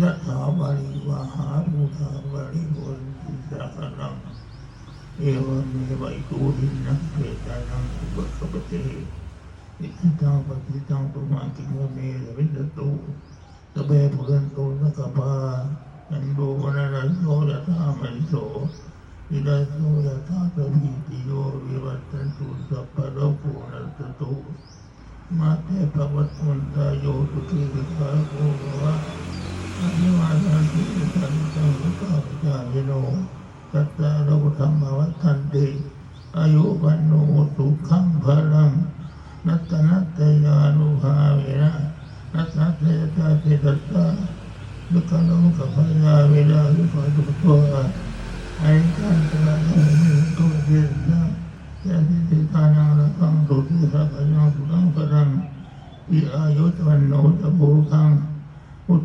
ยะถาวาริวาหาภูธาวาริโนติสาคนังเอวเมวะอิโตทินังเปตานังอุปสปปเตอิทิตังปฏิตังตุมากิโมเมระวิตตุตะเบปุเรนโตนะกะปาอันโดวนารันโสยะธามันโสอิดัสโสยะธาตะวิติโยวิวัตตันตุสัพพะโลกโกนัสสตุมาเตภวัตวันตาโยสุขีวิภาโกภวะอภิวาทานติสันตังสุขาปจายโน ตัตตาโลธรรมวัฏันติอายุวันโนสุขังพลังนัตนัตยานุภาเวนะนัตนัตยตาติตัตตาดุขันโลกพยาเวลาวิปัสสุตัวไอ้กันตระเหิตุเดชะยะติติตานังละกังตุติสัพพะยังสุขังพลังวิอายุวันโนตะโพคัง